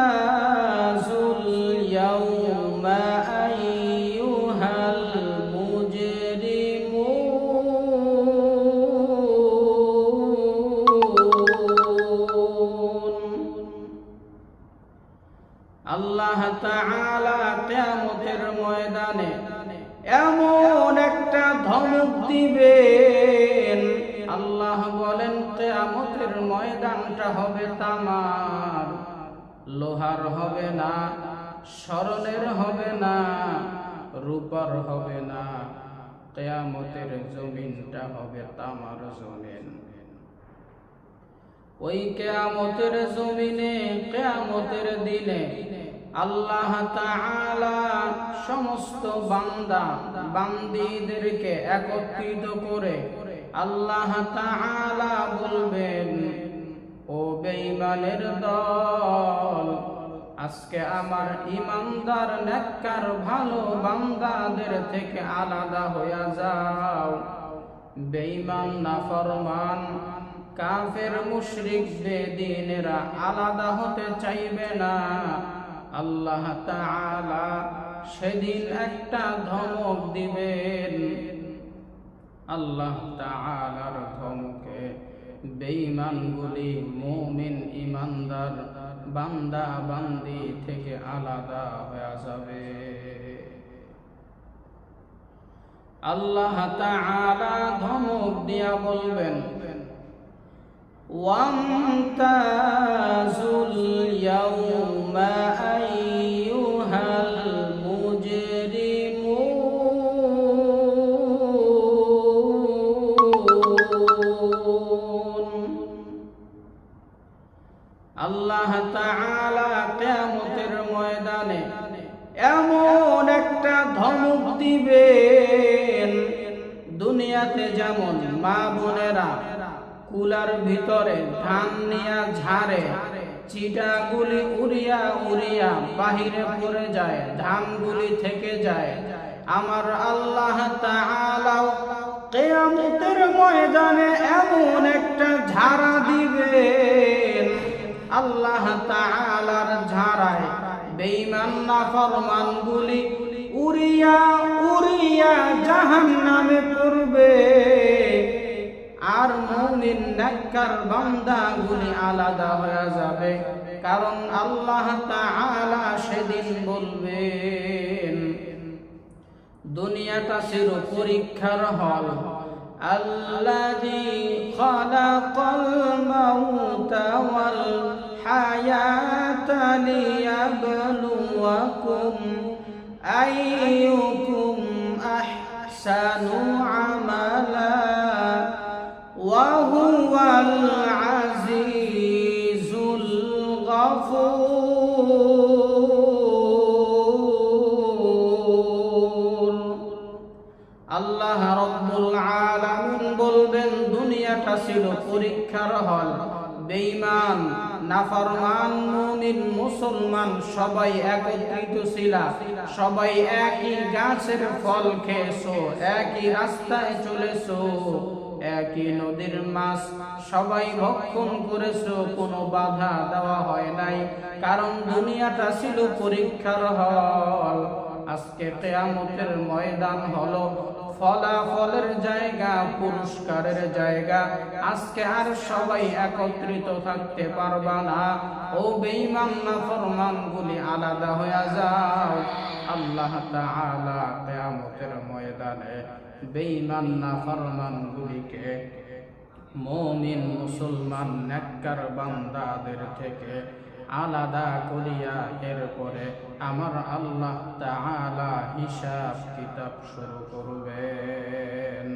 وامتازوا اليوم أيها المجرمون আল্লাহ তাআলা কিয়ামতের ময়দানে এমন একটা ধমক দিবেন আল্লাহ বলেন, কিয়ামতের ময়দানটা হবে তামার। লোহার হবে না স্মরণের হবে না, রূপার হবে না। কিয়ামতের জমিনটা হবে তামার জমিন। ওই কেয়ামতের জমিনে, কেয়ামতের দিনে আল্লাহ তাআলা সমস্ত বান্দা, বান্দিদেরকে একত্রিত করে আল্লাহ তাআলা বলবেন, ও বেঈমানের দল, আজকে আমার ইমানদার নেককার, ভালো বান্দাদের থেকে আলাদা হয়ে যাও। বেঈমান, নাফরমান, কাফের, মুশরিক, বেদিনেরা আলাদা হতে চাইবে না। আল্লাহ তাআলা সেদিন একটা ধমক দিবেন আল্লাহ তাআলার ধমকে। বেঈমানগুলি মুমিন ইমানদার বান্দা বান্দি থেকে আলাদা হয়ে যাবে। আল্লাহ তাআলা ধমক দিয়া বলবেন ওয়ামতাজুল ইয়াউমা আল্লাহ ময়দানে এমন একটা ধমক দিবেন, দুনিয়াতে যেমন মা বোনেরা কুলার ভিতরে ধান নিয়া ঝাড়ে উড়িয়া উড়িয়া বাহিরে পড়ে যায়, ধানগুলি থেকে যায়। আমার আল্লাহ তাআলাও কিয়ামতের ময়দানে এমন একটা ঝাড়া দিবেন। তাআলার ঝাড়ায় বেঈমান নাফরমানগুলি উড়িয়া উড়িয়া জাহান্নামে পড়বে। আর মুমিন নেককার বান্দাগুলি আলাদা হয়ে যাবে, কারণ আল্লাহ তাআলা সেদিন বলবেন, দুনিয়াটা ছিল পরীক্ষার হল। আল্লাযী খালাকাল মাউতা ওয়াল হায়াতা লিয়াবলুয়াকুম আইয়ুকুম আহসানু আমালা وهو العزيز الغفور আল্লাহ রব্বুল আলামিন বলবেন দুনিয়াটা ছিল পরীক্ষার হল বেঈমান, নাফরমান, মুমিন, মুসলমান, সবাই একত্রিত ছিল সবাই একই গাছের ফল খেয়েছো, একই রাস্তায় চলেছো, একই নদীর মাছ সবাই ভক্ষণ করেছ, কোনো বাধা দেওয়া হয় নাই, কারণ দুনিয়াটা ছিল পরীক্ষার হল। আজকে কেয়ামতের ময়দান হলো ফলাফলের জায়গা, পুরস্কারের জায়গা। আজকে আর সবাই একত্রিত থাকতে পারবা না। ও বেঈমান না ফরমান গুলি আলাদা হয়ে যাও। আল্লাহ তাআলা কিয়ামতের ময়দানে বেঈমান না ফরমান গুলিকে মুমিন, মুসলমান, নেককার বান্দাদের থেকে আলাদা করিয়া এরপরে আমার আল্লাহ তাআলা হিসাব কিতাব শুরু করবেন।